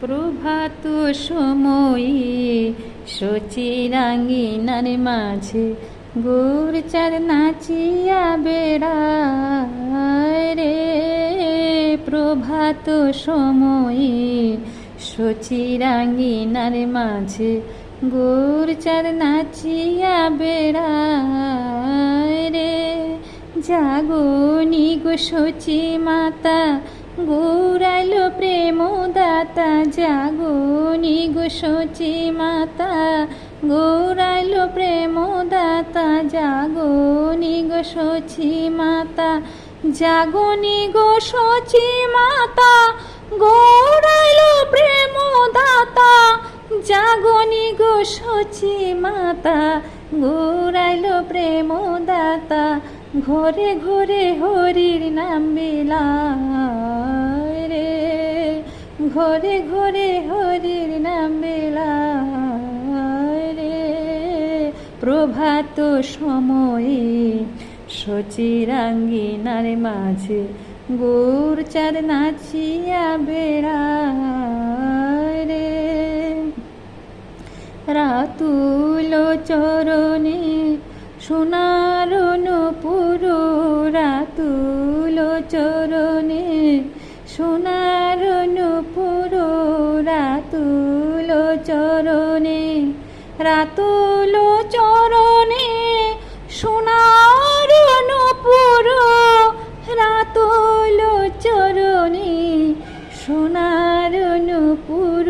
প্রভাত সময়ে সচিরাঙ্গিনার মাঝে গোর চার নাচিয়া বেড়ায় রে। প্রভাত সময়ে সচিরাঙ্গিনার মাঝে গোর চার নাচিয়া বেড়ায় রে। জাগনি গো সচি মাতা গৌরাইলো প্রেম দাতা জাগনি গো সচি মাতা গৌরাইলো প্রেম দাতা জাগনি গো সচি মাতা, জাগনি গো সচি মাতা গৌরাইলো প্রেম দাতা জাগনি গো সচি মাতা গৌরাইলো প্রেম দাতা ঘরে ঘরে হরির নাম বেলায় রে ঘরে ঘরে হরির নাম রে। প্রভাত সময়ে সচিরাঙ্গিনার মাঝে গোর চার নাচিয়া বেড়ায় রে। রাতুল চরণে সোনার নপুর রাতুল চরণে সোনার রাতুল চরণে সোনার নপুর রাতুল চরণে সোনার নপুর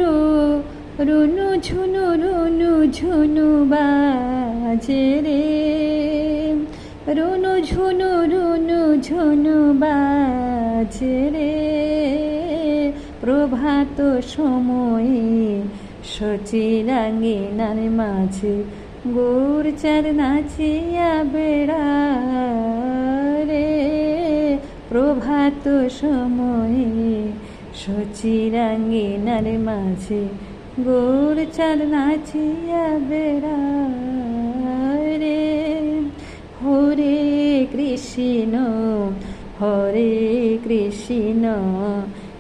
রুনু ঝুনু রুনু ঝুনু বাজে রে। রুনু ঝুনু রুনু ঝুনু বাজে রে। প্রভাত সময়ে সচিরাঙ্গিনার মাঝে গোর চার নাচিয়া বেড়া রে প্রভাত সময়ে সচি সচিরাঙ্গিনার মাঝে গোর চার নাচিয়া বেড়া রে হরে কৃষ্ণ হরে কৃষ্ণ